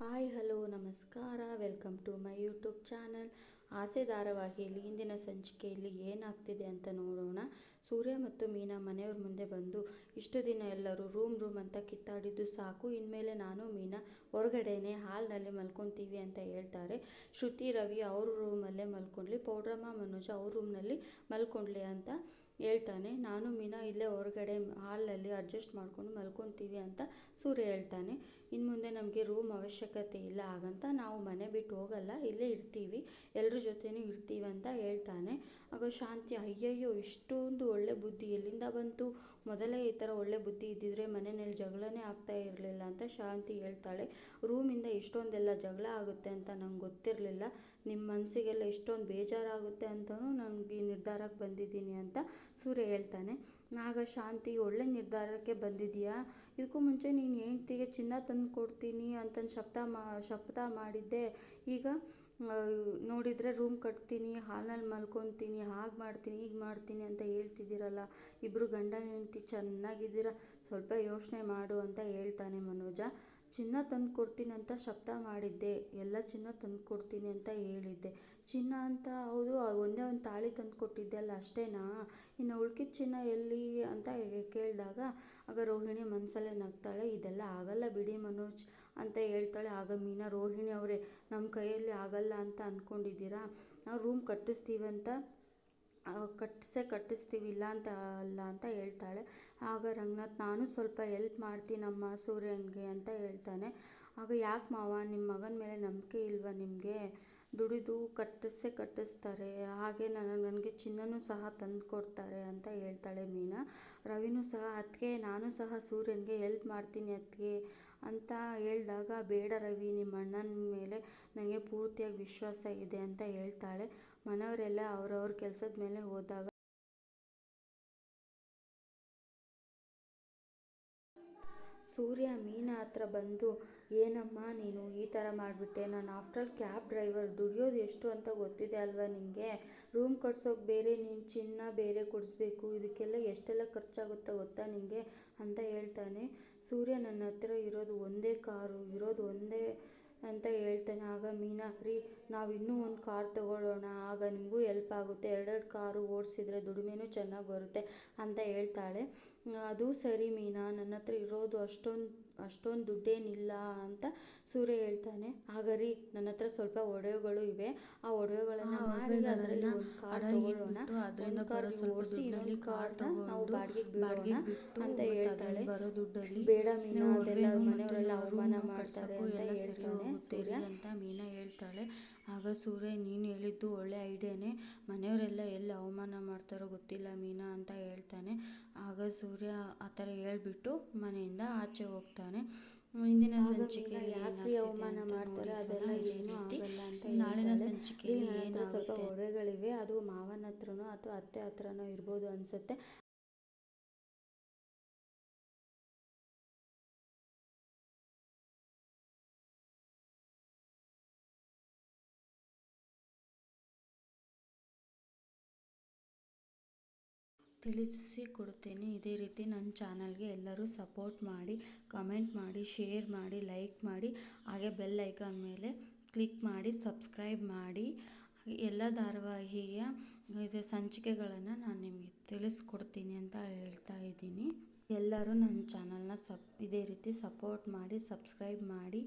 Hi, hello, ನಮಸ್ಕಾರ. Welcome to my YouTube channel. Aase ಧಾರಾವಾಹಿಯಲ್ಲಿ ಇಂದಿನ ಸಂಚಿಕೆಯಲ್ಲಿ ಏನಾಗ್ತಿದೆ ಅಂತ ನೋಡೋಣ. ಸೂರ್ಯ ಮತ್ತು ಮೀನಾ ಮನೆಯವ್ರ ಮುಂದೆ ಬಂದು, ಇಷ್ಟು ದಿನ ಎಲ್ಲರೂ ರೂಮ್ ರೂಮ್ ಅಂತ ಕಿತ್ತಾಡಿದ್ದು ಸಾಕು. ಇನ್ಮೇಲೆ ನಾನು, ಮೀನಾ ಹೊರಗಡೆನೆ ಹಾಲ್ನಲ್ಲಿ ಮಲ್ಕೊತೀವಿ ಅಂತ ಹೇಳ್ತಾರೆ. ಶ್ರುತಿ, ರವಿ ಅವ್ರ ರೂಮಲ್ಲೇ ಮಲ್ಕೊಂಡ್ಲಿ, ಪೌಡ್ರಮ್ಮ, ಮನೋಜ ಅವ್ರ ರೂಮ್ನಲ್ಲಿ ಮಲ್ಕೊಂಡ್ಲಿ ಅಂತ ಹೇಳ್ತಾನೆ, ನಾನು ಮೀನಾ ಇಲ್ಲೇ ಹೊರಗಡೆ ಹಾಲಲ್ಲಿ ಅಡ್ಜಸ್ಟ್ ಮಾಡ್ಕೊಂಡು ಮಲ್ಕೊತೀವಿ ಅಂತ ಸೂರ್ಯ ಹೇಳ್ತಾನೆ. ಇನ್ನು ಮುಂದೆ ನಮಗೆ ರೂಮ್ ಅವಶ್ಯಕತೆ ಇಲ್ಲ ಹಾಗಂತ ನಾವು ಮನೆ ಬಿಟ್ಟು ಹೋಗಲ್ಲ, ಇಲ್ಲೇ ಇರ್ತೀವಿ ಎಲ್ಲರ ಜೊತೆನೂ ಇರ್ತೀವಿ ಅಂತ ಹೇಳ್ತಾನೆ. ಆಗ ಶಾಂತಿ, ಅಯ್ಯಯ್ಯೋ, ಇಷ್ಟೊಂದು ಒಳ್ಳೆ ಬುದ್ಧಿ ಎಲ್ಲಿಂದ ಬಂತು? ಮೊದಲೇ ಈ ಥರ ಒಳ್ಳೆ ಬುದ್ಧಿ ಇದ್ದಿದ್ರೆ ಮನೆಯಲ್ಲಿ ಜಗಳನೇ ಆಗ್ತಾ ಇರಲಿಲ್ಲ ಅಂತ ಶಾಂತಿ ಹೇಳ್ತಾಳೆ. ರೂಮಿಂದ ಇಷ್ಟೊಂದೆಲ್ಲ ಜಗಳ ಆಗುತ್ತೆ ಅಂತ ನಂಗೆ ಗೊತ್ತಿರಲಿಲ್ಲ. ನಿಮ್ಮ ಮನಸ್ಸಿಗೆಲ್ಲ ಇಷ್ಟೊಂದು ಬೇಜಾರಾಗುತ್ತೆ ಅಂತಲೂ ನನಗೆ ಈ ನಿರ್ಧಾರಕ್ಕೆ ಬಂದಿದ್ದೀನಿ ಅಂತ ಸೂರ್ಯ ಹೇಳ್ತಾನೆ, ನಾಗ ಶಾಂತಿ, ಒಳ್ಳೆ ನಿರ್ಧಾರಕ್ಕೆ ಬಂದಿದೆಯಾ ಇದಕ್ಕೂ ಮುಂಚೆ ನೀನು ಹೆಂಡ್ತಿಗೆ ಚಿನ್ನ ತಂದು ಕೊಡ್ತೀನಿ ಅಂತಂದು ಶಬ್ದ ಮಾ ಶಪಥ ಮಾಡಿದ್ದೆ. ಈಗ ನೋಡಿದರೆ ರೂಮ್ ಕಟ್ತೀನಿ ಹಾಲ್ನಲ್ಲಿ ಮಲ್ಕೊತೀನಿ, ಹಾಗೆ ಮಾಡ್ತೀನಿ, ಹೀಗೆ ಮಾಡ್ತೀನಿ ಅಂತ ಹೇಳ್ತಿದ್ದೀರಲ್ಲ. ಇಬ್ಬರು ಗಂಡ ಹೆಂಡ್ತಿ ಚೆನ್ನಾಗಿದ್ದೀರ? ಸ್ವಲ್ಪ ಯೋಚನೆ ಮಾಡು ಅಂತ ಹೇಳ್ತಾನೆ ಮನೋಜ. ಚಿನ್ನ ತಂದು ಕೊಡ್ತೀನಿ ಅಂತ ಶಬ್ದ ಮಾಡಿದ್ದೆ. ಎಲ್ಲ ಚಿನ್ನ ತಂದು ಕೊಡ್ತೀನಿ ಅಂತ ಹೇಳಿದ್ದೆ. ಚಿನ್ನ ಅಂತ ಹೌದು ಒಂದೇ ಒಂದು ತಾಳಿ ತಂದು ಕೊಟ್ಟಿದ್ದೆ ಅಲ್ಲ, ಅಷ್ಟೇನಾ? ಇನ್ನು ಉಳ್ಕಿದ ಚಿನ್ನ ಎಲ್ಲಿ ಅಂತ ಕೇಳಿದಾಗ, ಆಗ ರೋಹಿಣಿ ಮನಸಲ್ಲೇ ನಗ್ತಾಳೆ, ಇದೆಲ್ಲ ಆಗಲ್ಲ ಬಿಡಿ ಮನೋಜ್ ಅಂತ ಹೇಳ್ತಾಳೆ. ಆಗ ಮೀನಾ, ರೋಹಿಣಿ ಅವರೇ ನಮ್ಮ ಕೈಯಲ್ಲಿ ಆಗಲ್ಲ ಅಂತ ಅಂದ್ಕೊಂಡಿದ್ದೀರಾ ನಾವು ರೂಮ್ ಕಟ್ಟಿಸ್ತೀವಂತ ಕಟ್ಟಿಸೇ ಕಟ್ಟಿಸ್ತೀವಿ, ಇಲ್ಲ ಅಂತ ಅಲ್ಲ ಅಂತ ಹೇಳ್ತಾಳೆ. ಆಗ ರಂಗನಾಥ್, ನಾನು ಸ್ವಲ್ಪ ಎಲ್ಪ್ ಮಾಡ್ತೀನಮ್ಮ ಸೂರ್ಯನಿಗೆ, ಅಂತ ಹೇಳ್ತಾನೆ. ಆಗ, ಯಾಕೆ ಮಾವ ನಿಮ್ಮ ಮಗನ ಮೇಲೆ ನಂಬಿಕೆ ಇಲ್ವಾ ನಿಮಗೆ? ದುಡಿದು ಕಟ್ಟಿಸೇ ಕಟ್ಟಿಸ್ತಾರೆ. ಹಾಗೆ ನನ್ನ, ನನಗೆ ಚಿನ್ನನೂ ಸಹ ತಂದು ಕೊಡ್ತಾರೆ ಅಂತ ಹೇಳ್ತಾಳೆ ಮೀನಾ. ರವಿನೂ ಸಹ ಅದಕ್ಕೆ ನಾನು ಸಹ ಸೂರ್ಯನಿಗೆ ಹೆಲ್ಪ್ ಮಾಡ್ತೀನಿ ಅದಕ್ಕೆ ಅಂತ ಹೇಳಿದಾಗ, ಬೇಡ ರವಿ, ನಿಮ್ಮ ಅಣ್ಣನ ಮೇಲೆ ನನಗೆ ಪೂರ್ತಿಯಾಗಿ ವಿಶ್ವಾಸ ಇದೆ ಅಂತ ಹೇಳ್ತಾಳೆ. ಮನೆಯವರೆಲ್ಲ ಅವ್ರವ್ರ ಕೆಲಸದ ಮೇಲೆ ಹೋದಾಗ ಸೂರ್ಯ ಮೀನ ಹತ್ರ ಬಂದು, ಏನಮ್ಮ ನೀನು ಈ ಥರ ಮಾಡಿಬಿಟ್ಟೆ? ನಾನು ಆಫ್ಟರ್ ಕ್ಯಾಬ್ ಡ್ರೈವರ್ ದುಡಿಯೋದು ಎಷ್ಟು ಅಂತ ಗೊತ್ತಿದೆ ಅಲ್ವಾ ನಿನಗೆ ರೂಮ್ ಕಟ್ಸೋಕೆ ಬೇರೆ, ನೀನು ಚಿನ್ನ ಬೇರೆ ಕೊಡಿಸ್ಬೇಕು. ಇದಕ್ಕೆಲ್ಲ ಎಷ್ಟೆಲ್ಲ ಖರ್ಚಾಗುತ್ತೆ ಗೊತ್ತಾ ನಿನಗೆ ಅಂತ ಹೇಳ್ತಾನೆ. ಸೂರ್ಯ ನನ್ನ ಹತ್ರ ಇರೋದು ಒಂದೇ ಕಾರು, ಇರೋದು ಒಂದೇ ಅಂತ ಹೇಳ್ತಾನೆ. ಆಗ ಮೀನಾ, ರೀ, ನಾವು ಇನ್ನೂ ಒಂದು ಕಾರ್ ತಗೊಳ್ಳೋಣ. ಆಗ ನಿಮಗೂ ಎಲ್ಪ್ ಆಗುತ್ತೆ. ಎರಡೆರಡು ಕಾರು ಓಡಿಸಿದ್ರೆ ದುಡಿಮೆನೂ ಚೆನ್ನಾಗಿ ಬರುತ್ತೆ ಅಂತ ಹೇಳ್ತಾಳೆ. ಅದು ಸರಿ ಮೀನಾ. ನನ್ನ ಹತ್ರ ಇರೋದು ಅಷ್ಟೊಂದು ಅಷ್ಟೊಂದು ದುಡ್ಡೇನಿಲ್ಲ ಅಂತ ಸೂರ್ಯ ಹೇಳ್ತಾನೆ. ಆಗ ರೀ ನನ್ನ ಹತ್ರ ಸ್ವಲ್ಪ ಒಡವೆಗಳು ಇವೆ. ಆ ಒಡವೆಗಳನ್ನ ಮಾರಿ ಅದರಲ್ಲಿ ಒಂದು ಕಾರ್ ತಗೊಳ್ಳೋಣ. ಒಂದು ಕಾರ್ ಓಡಿಸಿ ಇನ್ನೊಂದು ಕಾರ್ನ ನಾವು ಬಾಡಿಗೆಗೆ ಬಿಡೋಣ ಅಂತ ಹೇಳ್ತಾಳೆ. ಬರೋ ದುಡ್ಡಲ್ಲಿ ಬೇಡ ಮೀನಾ ಅದೆಲ್ಲ ಮನೆಯವರೆಲ್ಲ ಅವಮಾನ ಮಾಡ್ತಾರೆ ಅಂತ ಹೇಳ್ತಾನೆ ಸೂರ್ಯ. ಅಂತ ಮೀನಾ ಹೇಳ್ತಾಳೆ. ಆಗ ಸೂರ್ಯ ನೀನು ಹೇಳಿದ್ದು ಒಳ್ಳೆ ಐಡಿಯಾನೇ. ಮನೆಯವರೆಲ್ಲ ಎಲ್ಲಿ ಅವಮಾನ ಮಾಡ್ತಾರೋ ಗೊತ್ತಿಲ್ಲ ಮೀನಾ ಅಂತ ಹೇಳ್ತಾನೆ. ಆಗ ಸೂರ್ಯ ಆ ಥರ ಹೇಳ್ಬಿಟ್ಟು ಮನೆಯಿಂದ ಆಚೆ ಹೋಗ್ತಾನೆ. ಇಂದಿನ ಸಂಚಿಕೆ ಯಾಕೆ ಅವಮಾನ ಮಾಡ್ತಾರೆ? ಅದೆಲ್ಲ ಏನೂ ಆಗಲ್ಲ ಅಂತ ನಾಳಿನ ಸಂಚಿಕೆ ಸ್ವಲ್ಪ ಹೊರೆಗಳಿವೆ. ಅದು ಮಾವನ ಹತ್ರನೋ ಅಥವಾ ಅತ್ತೆ ಹತ್ರನೋ ಇರ್ಬೋದು ಅನ್ಸುತ್ತೆ. ತಿಳಿಸಿಕೊಡುತ್ತೇನೆ ಇದೇ ರೀತಿ ನನ್ನ ಚಾನಲ್ಗೆ ಎಲ್ಲರೂ ಸಪೋರ್ಟ್ ಮಾಡಿ, ಕಮೆಂಟ್ ಮಾಡಿ, ಶೇರ್ ಮಾಡಿ, ಲೈಕ್ ಮಾಡಿ, ಹಾಗೆ ಬೆಲ್ ಐಕಾನ್ ಮೇಲೆ ಕ್ಲಿಕ್ ಮಾಡಿ, ಸಬ್ಸ್ಕ್ರೈಬ್ ಮಾಡಿ. ಎಲ್ಲ ಧಾರಾವಾಹಿಯ ಇದು ಸಂಚಿಕೆಗಳನ್ನು ನಾನು ನಿಮಗೆ ತಿಳಿಸ್ಕೊಡ್ತೀನಿ ಅಂತ ಹೇಳ್ತಾ ಇದ್ದೀನಿ. ಎಲ್ಲರೂ ನನ್ನ ಚಾನಲ್ನ ಸಪ್, ಇದೇ ರೀತಿ ಸಪೋರ್ಟ್ ಮಾಡಿ, ಸಬ್ಸ್ಕ್ರೈಬ್ ಮಾಡಿ.